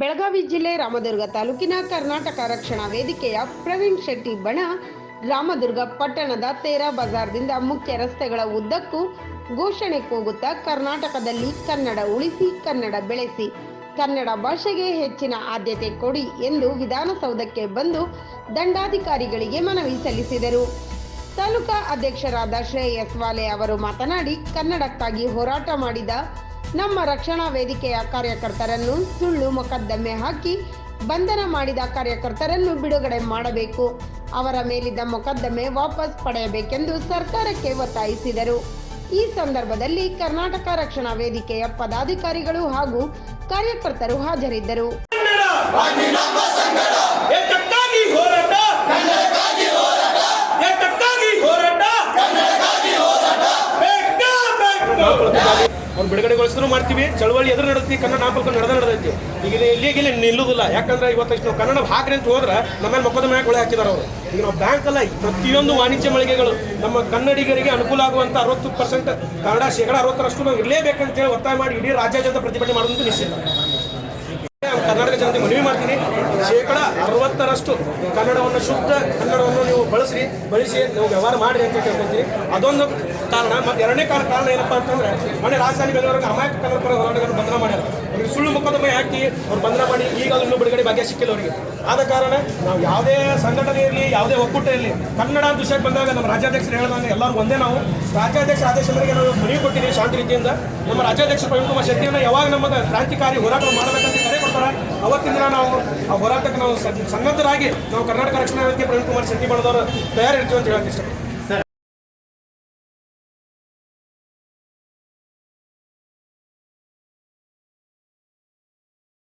ಬೆಳಗಾವಿ ಜಿಲ್ಲೆ ರಾಮದುರ್ಗ ತಾಲೂಕಿನ ಕರ್ನಾಟಕ ರಕ್ಷಣಾ ವೇದಿಕೆಯ ಪ್ರವೀಣ್ ಶೆಟ್ಟಿ ಬಣ, ರಾಮದುರ್ಗ ಪಟ್ಟಣದ ತೇರಾ ಬಜಾರ್ದಿಂದ ಮುಖ್ಯ ರಸ್ತೆಗಳ ಉದ್ದಕ್ಕೂ ಘೋಷಣೆ ಕೂಗುತ್ತಾ ಕರ್ನಾಟಕದಲ್ಲಿ ಕನ್ನಡ ಉಳಿಸಿ, ಕನ್ನಡ ಬೆಳೆಸಿ, ಕನ್ನಡ ಭಾಷೆಗೆ ಹೆಚ್ಚಿನ ಆದ್ಯತೆ ಕೊಡಿ ಎಂದು ವಿಧಾನಸೌಧಕ್ಕೆ ಬಂದು ದಂಡಾಧಿಕಾರಿಗಳಿಗೆ ಮನವಿ ಸಲ್ಲಿಸಿದರು. ತಾಲೂಕಾ ಅಧ್ಯಕ್ಷರಾದ ಶ್ರೇಯಸ್ ವಾಲೆ ಅವರು ಮಾತನಾಡಿ, ಕನ್ನಡಕ್ಕಾಗಿ ಹೋರಾಟ ಮಾಡಿದ ನಮ್ಮ ರಕ್ಷಣಾ ವೇದಿಕೆಯ ಕಾರ್ಯಕರ್ತರನ್ನು ಸುಳ್ಳು ಮೊಕದ್ದಮೆ ಹಾಕಿ ಬಂಧನ ಮಾಡಿದ ಕಾರ್ಯಕರ್ತರನ್ನು ಬಿಡುಗಡೆ ಮಾಡಬೇಕು. ಅವರ ಮೇಲಿದ್ದ ಮೊಕದ್ದಮೆ ವಾಪಸ್ ಪಡೆಯಬೇಕೆಂದು ಸರ್ಕಾರಕ್ಕೆ ಒತ್ತಾಯಿಸಿದರು. ಈ ಸಂದರ್ಭದಲ್ಲಿ ಕರ್ನಾಟಕ ರಕ್ಷಣಾ ವೇದಿಕೆಯ ಪದಾಧಿಕಾರಿಗಳು ಹಾಗೂ ಕಾರ್ಯಕರ್ತರು ಹಾಜರಿದ್ದರು. ಅವ್ರು ಬಿಡುಗಡೆಗೊಳಿಸಿದ್ರು ಮಾಡ್ತೀವಿ. ಚಳವಳಿ ಎದುರು ನಡೆದಿ ಕನ್ನಡ ನಾಪಕ ನಡೆದ ನಡೆದೈತಿ. ಈಗ ಇಲ್ಲಿಗೆ ಇಲ್ಲಿ ನಿಲ್ಲುದಿಲ್ಲ. ಯಾಕಂದ್ರೆ ಇವತ್ತು ನಾವು ಕನ್ನಡ ಹಾಕ್ರಿ ಅಂತ ಹೋದ್ರೆ ನಮ್ಮಲ್ಲಿ ಮೊಕದ್ದಮೆ ಒಳಗೆ ಹಾಕಿದಾರೆ ಅವರು. ಈಗ ನಾವು ಬ್ಯಾಂಕ್ ಅಲ್ಲ, ಪ್ರತಿಯೊಂದು ವಾಣಿಜ್ಯ ಮಳಿಗೆಗಳು ನಮ್ಮ ಕನ್ನಡಿಗರಿಗೆ ಅನುಕೂಲ ಆಗುವಂತ ಅರವತ್ತು ಪರ್ಸೆಂಟ್ ಕನ್ನಡ ಶೇಕಡ ಅರವತ್ತರಷ್ಟು ನಾವು ಇರಲೇಬೇಕಂತ ಹೇಳಿ ಒತ್ತಾಯ ಮಾಡಿ ಇಡೀ ರಾಜ್ಯಾದ್ಯಂತ ಪ್ರತಿಭಟನೆ ಮಾಡೋದು ನಿಶ್ಚಿತ. ಕರ್ನಾಟಕ ಜನತೆ ಮನವಿ ಮಾಡ್ತೀನಿ. ಶೇಕಡ ಅರವತ್ತರಷ್ಟು ಕನ್ನಡವನ್ನು ಶುದ್ಧ ಕನ್ನಡವನ್ನು ನೀವು ಬಳಸಿ ಬಳಸಿ, ನೀವು ವ್ಯವಹಾರ ಮಾಡಿ ಅಂತ ಕೇಳ್ಕೊಂತೀನಿ ಅದೊಂದು ಕಾರಣ. ಮತ್ತು ಎರಡನೇ ಕಾರಣ ಕಾರಣ ಏನಪ್ಪ ಅಂತಂದ್ರೆ ಮನೆ ರಾಜಧಾನಿ ಬೆಂಗಳೂರಿಗೆ ಅಮಾಯಕ ಕನ್ನಡ ಪರ ಹೋರಾಟಗಳನ್ನು ಬಂಧನ ಮಾಡ್ಯಾರ. ಅವ್ರಿಗೆ ಸುಳ್ಳು ಮೊಕದ್ದಮೆ ಹಾಕಿ ಅವ್ರು ಬಂಧನ ಮಾಡಿ ಈಗಲೂ ಬಿಡುಗಡೆ ಭಾಗ್ಯ ಸಿಕ್ಕಿಲ್ಲ ಅವರಿಗೆ. ಆದ ಕಾರಣ ನಾವು ಯಾವುದೇ ಸಂಘಟನೆ ಇರಲಿ, ಯಾವುದೇ ಒಕ್ಕೂಟ ಇರಲಿ, ಕನ್ನಡ ಅಂತ ವಿಷಯಕ್ಕೆ ಬಂದಾಗ ನಮ್ಮ ರಾಜ್ಯಾಧ್ಯಕ್ಷರು ಹೇಳಿದಾಗ ಎಲ್ಲರೂ ಒಂದೇ ನಾವು. ರಾಜ್ಯಾಧ್ಯಕ್ಷ ಆದೇಶ ಮೇರೆಗೆ ನಾವು ಮನವಿ ಕೊಟ್ಟಿದ್ದೀವಿ ಶಾಂತಿ ರೀತಿಯಿಂದ. ನಮ್ಮ ರಾಜ್ಯಾಧ್ಯಕ್ಷ ಪ್ರವೀಣ್ ಕುಮಾರ್ ಶೆಟ್ಟಿಯನ್ನು ಯಾವಾಗ ನಮ್ಮ ಕ್ರಾಂತಿಕಾರಿ ಹೋರಾಟ ಮಾಡಬೇಕಂತ ಕರೆ ಕೊಡ್ತಾರೆ ಆ ಹೋರಾಟಕ್ಕೆ ನಾವು ಸನ್- ಸನ್ನದ್ಧರಾಗಿ ನಾವು ಕರ್ನಾಟಕ ರಕ್ಷಣಾ ವೇದಿಕೆ ಪ್ರವೀಣ್ ಕುಮಾರ್ ಶೆಟ್ಟಿ ಮಾಡೋದವರು ತಯಾರಿರ್ತೀವಿ ಅಂತ ಹೇಳಕ್ಕೆ ಇಷ್ಟಪಡ್ತೀನಿ.